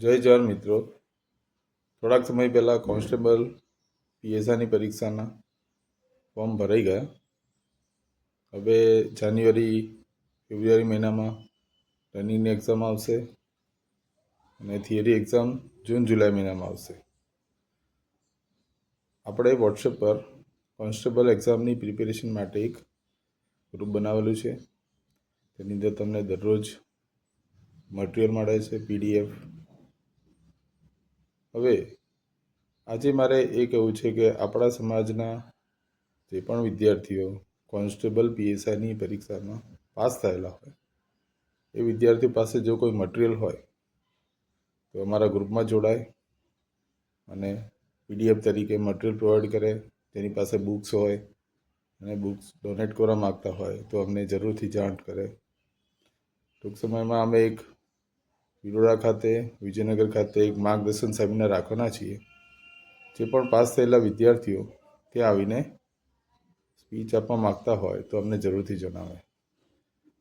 જય જવાન મિત્રો. થોડાક સમય પહેલાં કોન્સ્ટેબલ પીએસઆની પરીક્ષાના ફોર્મ ભરાઈ ગયા. હવે જાન્યુઆરી, ફેબ્રુઆરી મહિનામાં રનિંગની એક્ઝામ આવશે અને થિયરી એક્ઝામ જૂન, જુલાઈ મહિનામાં આવશે. આપણે વોટ્સએપ પર કોન્સ્ટેબલ એક્ઝામની પ્રિપેરેશન માટે એક ગ્રુપ બનાવેલું છે. તેની અંદર તમને દરરોજ મટીરિયલ મળે છે પીડીએફ હવે આજે મારે એ કહેવું છે કે આપણા સમાજના જે પણ વિદ્યાર્થીઓ કોન્સ્ટેબલ પીએસઆઈની પરીક્ષામાં પાસ થયેલા હોય, એ વિદ્યાર્થીઓ પાસે જો કોઈ મટીરિયલ હોય, તો અમારા ગ્રુપમાં જોડાય અને પીડીએફ તરીકે મટીરિયલ પ્રોવાઈડ કરે, તેની પાસે બુક્સ હોય અને બુક્સ ડોનેટ કરવા માગતા હોય, તો અમને જરૂરથી જાણ કરે. ટૂંક સમયમાં અમે એક વિરોડા ખાતે, વિજયનગર ખાતે એક માર્ગદર્શન સેમિનાર રાખવાના છીએ. જે પણ પાસ થયેલા વિદ્યાર્થીઓ ત્યાં આવીને સ્પીચ આપવા માગતા હોય તો અમને જરૂરથી જણાવે.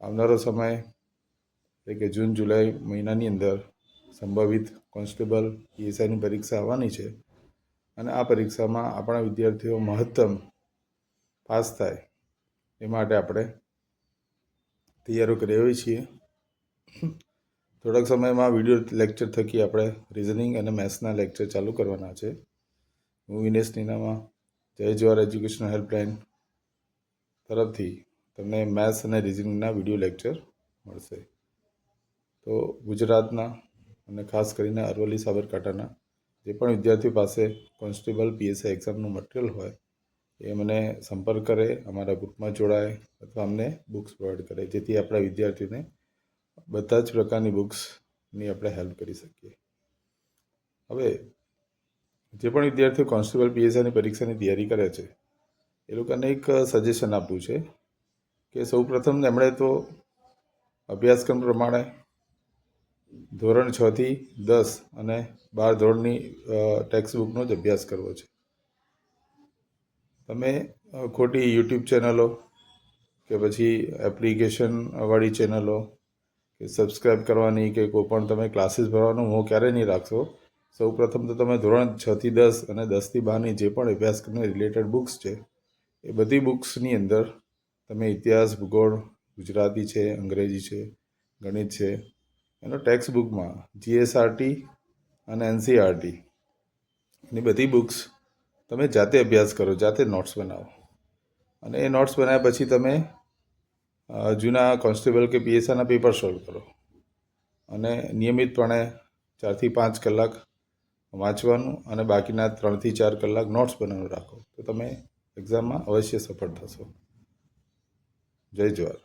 આવનારો સમય એટલે કે જૂન, જુલાઈ મહિનાની અંદર સંભવિત કોન્સ્ટેબલ પીએસઆઈની પરીક્ષા આવવાની છે અને આ પરીક્ષામાં આપણા વિદ્યાર્થીઓ મહત્તમ પાસ થાય એ માટે આપણે તૈયારો કરી છીએ. થોડાક સમયમાં વીડિયો લેક્ચર થકી આપણે રિઝનિંગ અને મેથ્સના લેક્ચર ચાલુ કરવાના છે. હું વિનેશ નીનામાં, જય જવાહર એજ્યુકેશન હેલ્પલાઇન તરફથી તમને મેથ્સ અને રિઝનિંગના વીડિયો લેક્ચર મળશે. તો ગુજરાતના અને ખાસ કરીને અરવલ્લી સાબરકાંઠાના જે પણ વિદ્યાર્થીઓ પાસે કોન્સ્ટેબલ પીએસઆઈ એક્ઝામનું મટીરિયલ હોય, એ મને સંપર્ક કરે, અમારા ગ્રુપમાં જોડાય અથવા અમને બુક્સ પ્રોવાઈડ કરે, જેથી આપણા વિદ્યાર્થીઓને બધા જ પ્રકારની બુક્સની આપણે હેલ્પ કરી શકીએ. હવે, જે પણ વિદ્યાર્થીઓ કોન્સ્ટેબલ પીએસઆઈની પરીક્ષાની તૈયારી કરે છે, એ લોકોને એક સજેશન આપવું છે કે સૌ પ્રથમ એમણે તો અભ્યાસક્રમ પ્રમાણે ધોરણ છથી દસ અને બાર ધોરણની ટેક્સ્ટ બુકનો જ અભ્યાસ કરવો છે. તમે ખોટી યુટ્યુબ ચેનલો કે પછી એપ્લિકેશનવાળી ચેનલો કે સબસ્ક્રાઈબ કરવાની કે કોઈ પણ તમે ક્લાસીસ ભરવાનું હું ક્યારેય નહીં રાખશો સૌ પ્રથમ તો તમે ધોરણ છથી દસ અને દસથી બારની જે પણ અભ્યાસક્રમની રિલેટેડ બુક્સ છે, એ બધી બુક્સની અંદર તમે ઇતિહાસ, ભૂગોળ, ગુજરાતી છે, અંગ્રેજી છે, ગણિત છે, એનો ટેક્સ્ટ બુકમાં જીએસઆરટી અને એનસીઆરટી એની બધી બુક્સ તમે જાતે અભ્યાસ કરો, જાતે નોટ્સ બનાવો. અને એ નોટ્સ બનાવ્યા પછી તમે જૂના કોન્સ્ટેબલ કે પીએસઆઈના પેપર સોલ્વ કરો. અને નિયમિતપણે ચારથી પાંચ કલાક વાંચવાનું અને બાકીના ત્રણથી ચાર કલાક નોટ્સ બનાવવાનું રાખો. તો તમે એક્ઝામમાં અવશ્ય સફળ થશો. જય જવાહર.